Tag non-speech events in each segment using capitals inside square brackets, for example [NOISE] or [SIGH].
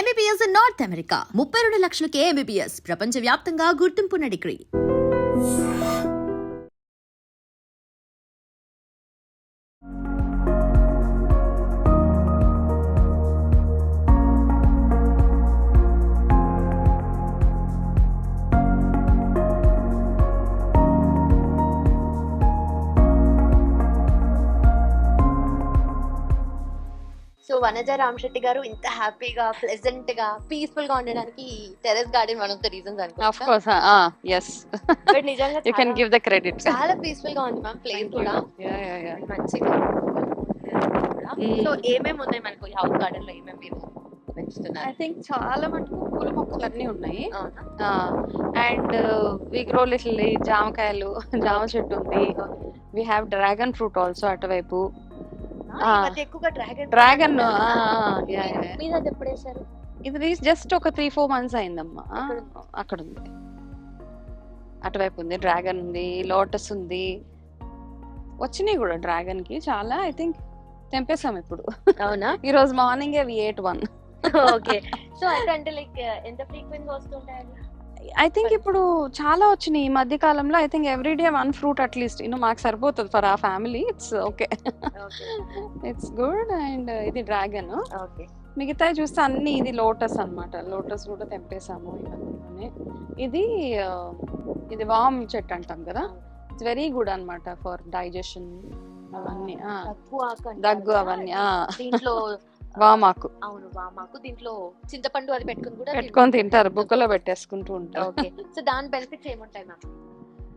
MBBS in north America ముప్పై రెండు లక్షలకే MBBS ప్రపంచ వ్యాప్తంగా గుర్తింపున్న డిగ్రీ వనజ రామశెట్టి గారు ఇంత హ్యాపీగా ప్లెజెంట్గా పీస్ఫుల్గా ఉండడానికి terrace garden one of the reasons. But నిజంగా you can చాలా- పీస్ఫుల్గా ఉంది మ్యామ్ ప్లేస్ కూడా. Yeah, yeah. మంచిగా. సో ఏమేమి ఉన్నాయి మనకు ఈ హౌస్ గార్డెన్లో? ఏమేమి మీరు I think చాలా మటుకు పూల మొక్కలు అన్నీ ఉన్నాయి. అండ్ వి గ్రో లిటిల్ జామకాయలు [LAUGHS] జామ చెట్టు ఉంది. We have dragon fruit also అటువైపు. ఎక్కువగా డ్రాగన్ మీద ఇది జస్ట్ ఒక త్రీ ఫోర్ మంత్స్ అయిందమ్మా. అక్కడ ఉంది అటువైపు ఉంది డ్రాగన్ ఉంది లోటస్ ఉంది. వచ్చినాయి కూడా డ్రాగన్కి చాలా ఐ థింక్ తెంపేసాం ఇప్పుడు. అవునా? [LAUGHS] ఈ రోజు morning we ate one okay. So అంటే లైక్ ఎంత ఫ్రీక్వెంట్ వస్తుంటాయి ఐ థింక్ ఇప్పుడు చాలా వచ్చినాయి. ఈ మధ్య కాలంలో I think every day one fruit at least you know మాకు సరిపోతుంది for a family it's okay it's good and ఇది డ్రాగన్ ఓకే మిగతా చూస్తే అన్ని ఇది లోటస్ అన్నమాట. లోటస్ కూడా తెంపేసాము ఇవన్నీ. ఇది ఆ, ఇది వామ్ చెట్టు అంటాం కదా? ఇట్స్ వెరీ గుడ్ అన్నమాట ఫర్ డైజెషన్ అవన్నీ దగ్గు అవన్నీ దీంట్లో వామాకు. అవును వామాకు. దీంట్లో చింతపండు అది పెట్టుకుని కూడా పెట్టుకొని తింటారు బుక్కలో పెట్టేసుకుంటూ ఉంటారు. ఓకే. సో దాని బెనిఫిట్స్ ఏముంటాయి మ్యామ్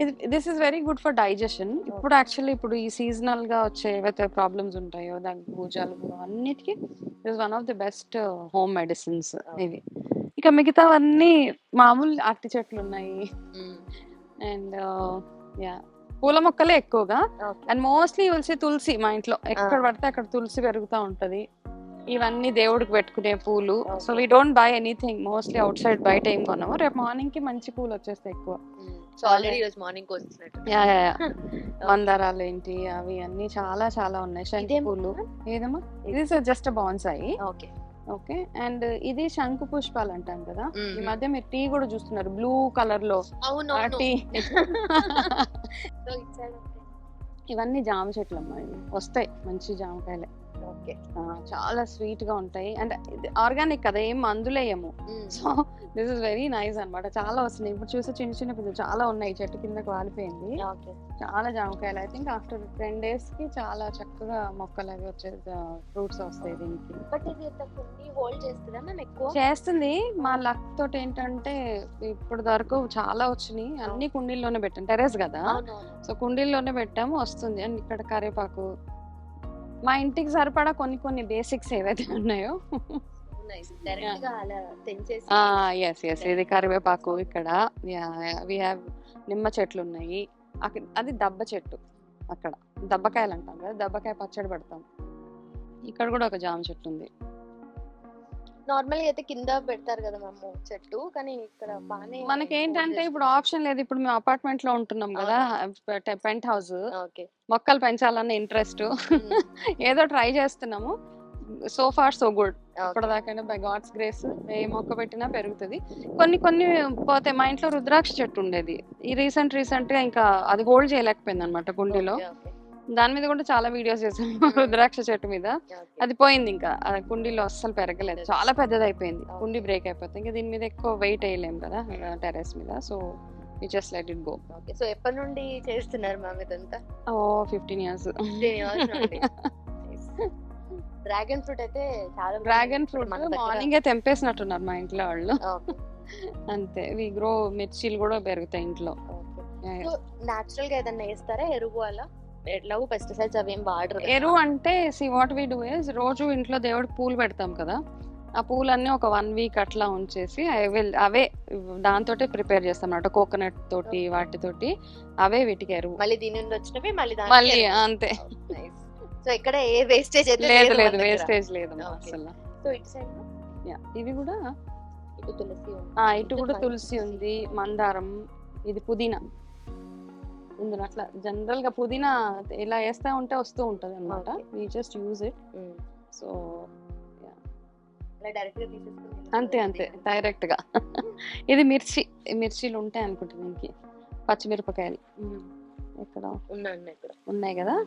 ఇది this is very good for digestion ఇప్పుడు యాక్చువల్లీ ఇప్పుడు ఈ సీజనల్గా వచ్చే ఏవైతే ప్రాబ్లమ్స్ ఉంటాయో దగ్గు జలుబు అన్నిటికీ is one of the best home medicines ఇవి. ఇక మిగతావన్నీ మామూలు అరటి చెట్లు ఉన్నాయి. అండ్ యా పూల మొక్కలే ఎక్కువగా. అండ్ మోస్ట్లీ తులసి తులసి మా ఇంట్లో. ఎక్కడ. పడితే అక్కడ తులసి పెరుగుతూ ఉంటది. ఇవన్నీ దేవుడికి పెట్టుకునే పూలు. So. We don't buy anything mostly outside బయట ఏం కొనము రేపు మార్నింగ్కి మంచి పూలు వచ్చేస్తాయి ఎక్కువ. సో ఆల్రెడీ ఈరోజు మార్నింగ్ యా [LAUGHS] మందారాలు ఏంటి అవి అన్ని చాలా చాలా ఉన్నాయి. శంకు పూలు. ఏదమ్మా? ఇది. Just bonsai okay okay and ఇది శంకు పుష్పాలు అంటాం కదా. ఈ మధ్య మీరు టీ కూడా చూస్తున్నారు బ్లూ కలర్లో. టీ. [LAUGHS] [LAUGHS] ఇవన్నీ జామ చెట్లు అమ్మా ఇవి. వస్తాయి మంచి జామకాయలే. ఓకే. చాలా స్వీట్గా ఉంటాయి. అండ్ ఆర్గానిక్ కదా ఏం మందులేయము so this is very nice అన్నమాట. చాలా వస్తున్నాయి. ఇప్పుడు చూస్తే చిన్న చిన్న పిల్లలు చాలా ఉన్నాయి. చెట్టు కిందకి వాలిపోయింది చాలా జామకాయలు. ఐ థింక్ ఆఫ్టర్ టెన్ డేస్కి చాలా చక్కగా మొక్కలు అవి వచ్చే ఫ్రూట్స్ వస్తాయి దీనికి. బట్ ఇది కొన్ని హోల్డ్ చేస్తుందా మ్యామ్ ఎక్కువ? చేస్తుంది. మా లక్ తోటి ఏంటంటే ఇప్పటి వరకు చాలా వచ్చినాయి. అన్ని కుండీల్లోనే పెట్టాం. టెరెస్ కదా. సో కుండీల్లోనే పెట్టాము. వస్తుంది. అండ్ ఇక్కడ కరివేపాకు మా ఇంటికి సరిపడా కొన్ని కొన్ని బేసిక్స్ ఏవైతే ఉన్నాయో. ఎస్ ఎస్ ఇది కరివేపాకు ఇక్కడ. వి హ్యావ్ నిమ్మ చెట్లు ఉన్నాయి. అది దబ్బ చెట్టు అక్కడ. దబ్బకాయలు అంటాం కదా దబ్బకాయ పచ్చడి పెడతాం. ఇక్కడ కూడా ఒక జామ చెట్టు ఉంది. నార్మల్గా అయితే కింద పెడతారు కదా మ్యామ్ చెట్టు కానీ ఇక్కడ బానే మనకి ఏంటంటే ఇప్పుడు ఆప్షన్ లేదు. ఇప్పుడు మేము అపార్ట్మెంట్లో ఉంటున్నాం కదా పెంట్ హౌస్. ఓకే. మొక్కలు పెంచాలన్న ఇంట్రెస్ట్. ఏదో ట్రై చేస్తున్నాము. So far so good. ఇప్పటిదాకా బై గాడ్స్ గ్రేస్ ఏ మొక్క పెట్టినా పెరుగుతుంది. కొన్ని కొన్ని పోతే మా ఇంట్లో రుద్రాక్ష చెట్టు ఉండేది. ఈ రీసెంట్ రీసెంట్గా ఇంకా అది హోల్డ్ చేయలేకపోయింది అనమాట కుండీలో దాని మీద కూడా చాలా వీడియోస్ చేసాము రుద్రాక్ష చెట్టు మీద. అది పోయింది ఇంకా. ఆ కుండీలో అస్సలు పెరగలేదు. చాలా పెద్దది అయిపోయింది కుండీ బ్రేక్ అయిపోతుంది ఇంకా దీని మీద ఎక్కువ వెయిట్ వేయలేము కదా టెరెస్ మీద. So we just let it go okay so ఎప్పటి నుండి చేస్తున్నారు మ్యామ్ ఇదంతా? ఓ ఫిఫ్టీన్ ఇయర్స్ డ్రాగన్ ఫ్రూట్ అయితే చాలా డ్రాగన్ ఫ్రూట్ మార్నింగే తెంపేసినట్టున్నారు మా ఇంట్లో వాళ్ళు. అంతే. వి గ్రో మిర్చీలు కూడా పెరుగుతాయి ఇంట్లో. నాచురల్గా ఏదన్నా వేస్తారా? ఎరువు అలా? ఎట్లాగో పెస్టిసైడ్స్ అవి ఏం వాడరు. ఎరువు అంటే see what we do is రోజు ఇంట్లో దేవుడికి పూలు పెడతాం కదా. ఆ పూలన్నీ ఒక వన్ వీక్ అట్లా ఉంచేసి ఐ విల్ అవే దాంతోటే ప్రిపేర్ చేస్తాం అన్నమాట. కోకోనట్ తోటి వాటితోటి అవే వీటికి ఎరువు. మళ్ళీ దీని నుండి వచ్చినవి మళ్ళీ మళ్ళీ అంతే. సో ఇక్కడ ఏ వేస్టేజ్ లేదు లేదు. వేస్టేజ్ లేదు. అసలు. సో ఇటు సైడ్ Yeah, ఇవి కూడా తులసి ఇటు కూడా తులసి. ఉంది మందారం ఇది పుదీనా. ఇందులో అట్లా జనరల్గా పుదీనా ఇలా వేస్తా ఉంటే వస్తూ ఉంటది అనమాట. We just use it. So అంతే అంతే. డైరెక్ట్గా [LAUGHS] ఇది మిర్చి మిర్చీలు ఉంటాయి అనుకుంటా దీనికి. పచ్చిమిరపకాయలు. ఇక్కడ ఉన్నాయి కదా?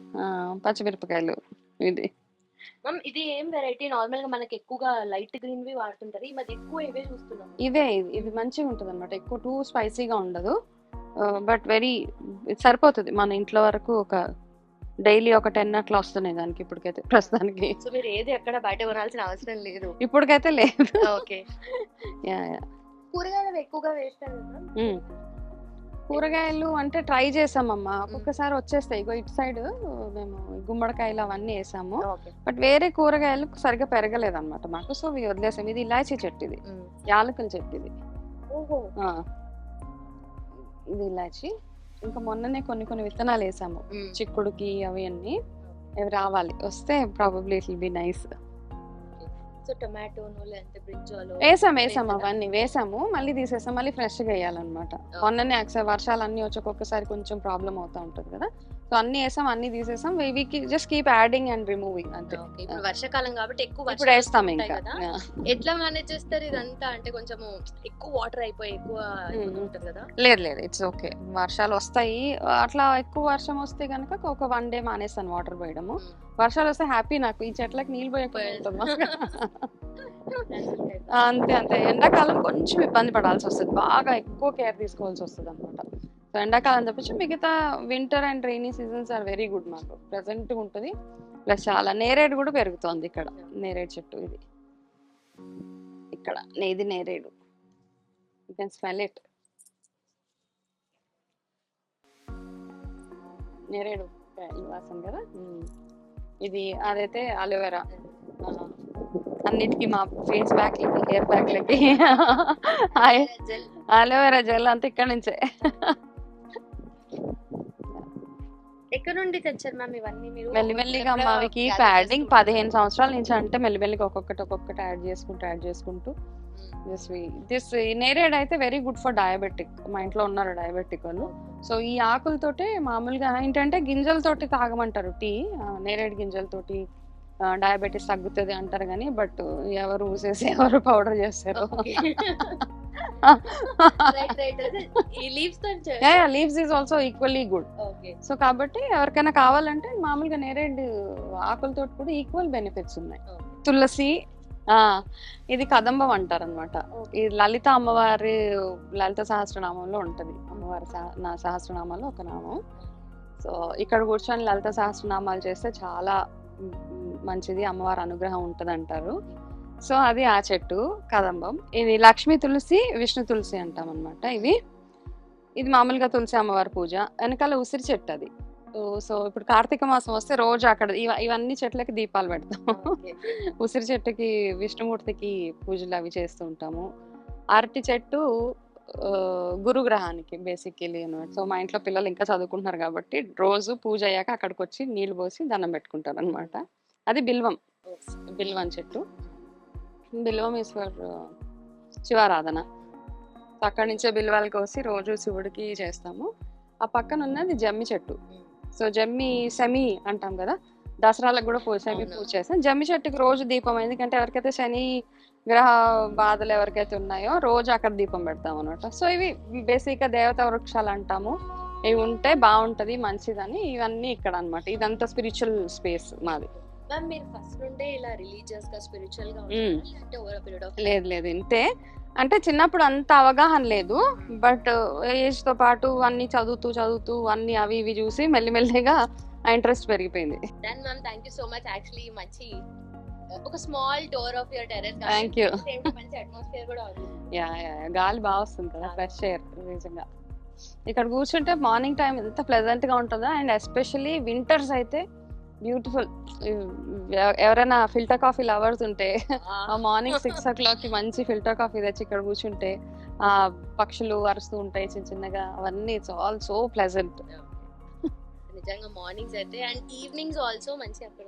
పచ్చిమిరపకాయలు. ఇది. మ్యామ్ ఇది ఏం వెరైటీ నార్మల్గా మనకి ఎక్కువగా లైట్ గ్రీన్ వి వాడుతుంటారు. ఈ మధ్య ఎక్కువ ఇవే చూస్తున్నాం ఇవే ఇది- ఇది మంచిగా ఉంటుంది అనమాట ఎక్కువ టూ స్పైసీగా ఉండదు. బట్ వెరీ సరిపోతుంది. మన ఇంట్లో వరకు ఒక డైలీ ఒక టెన్ అట్లా వస్తున్నాయి దానికి ఇప్పటికైతే ప్రస్తుతానికి. సో మీరు ఏది ఎక్కడ బయట కొనాల్సిన అవసరం లేదు. ఇప్పటికైతే లేదు. ఓకే. Yeah, yeah. కూరగాయలు ఎక్కువగా ఉమ్. కూరగాయలు అంటే ట్రై చేసామమ్మా. ఒక్కొక్కసారి వచ్చేస్తాయి. ఇగో ఇటు సైడ్ మేము గుమ్మడికాయలు అవన్నీ వేసాము. బట్ వేరే కూరగాయలు సరిగ్గా పెరగలేదు అనమాట మాకు. సో వదిలేసాం ఇది ఇలాచీ చెట్టు ఇది. యాలకుల చెట్టు ఇది. ఓహో. ఆ. ఇది ఇలాచి ఇంకా మొన్ననే కొన్ని కొన్ని విత్తనాలు వేసాము. చిక్కుడుకి అవి అన్ని. అవి రావాలి. వస్తే probably it will be nice so టొమాటోను లేదంటే బ్రింజాలు వేసాం వేసాం అవన్నీ. వేసాము. మళ్ళీ తీసేసాం. మళ్ళీ ఫ్రెష్గా వేయాలన్నమాట. మొన్ననే ఒకసారి వర్షాలు అన్ని వచ్చి ఒక్కొక్కసారి కొంచెం ప్రాబ్లం అవుతా ఉంటది కదా. సో అన్ని వేసాం అన్ని తీసేసాం. We just keep adding and removing అంతే. ఇప్పుడు వర్షాకాలం కాబట్టి ఎక్కువ ఇప్పుడు వేస్తాం ఇంకా. ఎట్లా మేనేజ్ చేస్తారు ఇదంతా? అంటే కొంచెము ఎక్కువ వాటర్ అయిపోయి ఎక్కువ. ఉంటుంది కదా. లేదు లేదు ఇట్స్ ఓకే వర్షాలు వస్తాయి. అట్లా ఎక్కువ వర్షం వస్తే కనుక ఒక వన్ డే మానేస్తాను వాటర్ పోయడము. వర్షాలు వస్తే హ్యాపీ నాకు. ఈ చెట్లకి నీళ్ళు పోయకుండా [LAUGHS] అంతే అంతే. ఎండాకాలం కొంచెం ఇబ్బంది పడాల్సి వస్తుంది. బాగా ఎక్కువ కేర్ తీసుకోవాల్సి వస్తుంది అనమాట సో ఎండాకాలం తప్పించి మిగతా winter and rainy seasons are very good మాకు. ప్రెసెంట్ ఉంటుంది. ప్లస్ చాలా నేరేడు కూడా పెరుగుతోంది ఇక్కడ. నేరేడు చెట్టు ఇది. ఇక్కడ. ఇది నేరేడు. యూ కెన్ స్మెల్ ఇట్ నేరేడు వాసన కదా. ఇది అదైతే అలోవెరా అన్నిటికీ మా ఫేస్ బ్యాక్ లకి హెయిర్ బ్యాక్ లకి. అలోవెరా జెల్ అంతా ఇక్కడ నుంచే. ఎక్కడ నుండి తెచ్చారు మ్యామ్ ఇవన్నీ మీరు? మెల్లిమెల్లిగా ఎక్కడ మావి కీప్ gather యాడింగ్ చేసుకుంటారు? పదిహేను సంవత్సరాల నుంచి అంటే మెల్లిమెల్లిగా ఒక్కొక్కటి ఒక్కొక్కటి యాడ్ చేసుకుంటూ యాడ్ చేసుకుంటూ. దిస్ దిస్ నేరేడ్ అయితే వెరీ గుడ్ ఫర్ డయాబెటిక్ మా ఇంట్లో ఉన్నారు డయాబెటిక్ వాళ్ళు. సో ఈ ఆకులతోటే మామూలుగా ఏంటంటే గింజలతోటి తాగమంటారు టీ. నేరేడు గింజలతోటి డయాబెటీస్ తగ్గుతుంది అంటారు కానీ బట్ ఎవరు ఊసేసి ఎవరు పౌడర్ చేస్తారు. Leaves is also equally good so కాబట్టి ఎవరికైనా కావాలంటే మామూలుగా నేరేడు ఆకులతో కూడా ఈక్వల్ బెనిఫిట్స్ ఉన్నాయి. తులసి ఆ ఇది కదంబం అంటారు అనమాట ఈ లలిత అమ్మవారి లలిత సహస్రనామంలో ఉంటది. అమ్మవారి నా సహస్రనామాల్లో ఒక నామం. సో ఇక్కడ కూర్చొని లలిత సహస్రనామాలు చేస్తే చాలా మంచిది. అమ్మవారి అనుగ్రహం ఉంటది అంటారు సో అది ఆ చెట్టు కదంబం. ఇది లక్ష్మీ తులసి విష్ణు తులసి అంటాం అనమాట ఇవి. ఇది మామూలుగా తులసి అమ్మవారి పూజ. వెనకాల ఉసిరి చెట్టు అది. సో ఇప్పుడు కార్తీక మాసం వస్తే రోజు అక్కడ ఇవ- ఇవన్నీ చెట్లకి దీపాలు పెడతాం. ఉసిరి చెట్టుకి విష్ణుమూర్తికి పూజలు అవి చేస్తూ ఉంటాము. అరటి చెట్టు గురుగ్రహానికి బేసిక్లీ అనమాట సో మా ఇంట్లో పిల్లలు ఇంకా చదువుకుంటున్నారు కాబట్టి రోజు పూజ అయ్యాక అక్కడికి వచ్చి నీళ్ళు పోసి దండం పెట్టుకుంటారు అనమాట అది బిల్వం. బిల్వం చెట్టు. బిల్వం ఈస్ ఫర్ శివారాధన అక్కడి నుంచే బిల్వాలు కోసి రోజు శివుడికి చేస్తాము. ఆ పక్కన ఉన్నది జమ్మి చెట్టు. సో జమ్మి సెమి అంటాం కదా దసరాలకు కూడా పూజ సెమి. పూజ చేస్తాం. జమ్మి చెట్టుకి రోజు దీపం ఎందుకంటే ఎవరికైతే శని గ్రహ బాధలు ఎవరికైతే ఉన్నాయో రోజు అక్కడ దీపం పెడతాం అనమాట సో ఇవి బేసిక్గా దేవత వృక్షాలు అంటాము. ఇవి ఉంటే బాగుంటది మంచిదని ఇవన్నీ ఇక్కడ అన్నమాట. ఇదంతా స్పిరిచువల్ స్పేస్ మాది. మ్యామ్ మీరు ఫస్ట్ నుండే ఇలా రిలీజియస్గా స్పిరిచువల్గా? లేదంటే ఓవర్ పీరియడ్ ఆఫ్ లేదు లేదు. ఇంతే. అంటే చిన్నప్పుడు అంత అవగాహన లేదు. బట్ ఏజ్తో పాటు అన్ని చదువుతూ చదువుతూ అన్ని అవి ఇవి చూసి మెల్లిమెల్లిగా ఆ ఇంట్రెస్ట్ పెరిగిపోయింది. Then ma'am thank you so much actually మంచి ఒక small tour of your terrace Thank you. మంచి అట్మాస్ఫియర్ కూడా ఉంది. యా యా యా, గాలి బాగా వస్తుంది కదా ఫ్రెష్ ఎయిర్ నిజంగా. ఇక్కడ కూర్చుంటే మార్నింగ్ టైం ఎంత ప్లెజెంట్గా ఉంటుందో? అండ్ ఎస్పెషల్లీ వింటర్స్ అయితే బ్యూటిఫుల్ ఎవరైనా ఫిల్టర్ కాఫీ లవర్స్ ఉంటే ఆ. మార్నింగ్ సిక్స్ ఓ క్లాక్కి మంచి ఫిల్టర్ కాఫీ తెచ్చి ఇక్కడ కూర్చుంటే ఆ పక్షులు అరుస్తూ ఉంటాయి చిన్న చిన్నగా అవన్నీ ఇట్స్ ఆల్ సో ప్లెజెంట్ నిజంగా మార్నింగ్స్ అయితే అండ్ ఈవినింగ్స్ ఆల్సో మంచి అక్కడ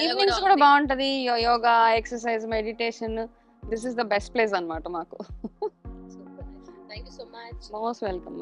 ఈవినింగ్స్ కూడా బాగుంటది. Yoga exercise meditation this is the best place అన్నమాట మాకు. Thank you so much most welcome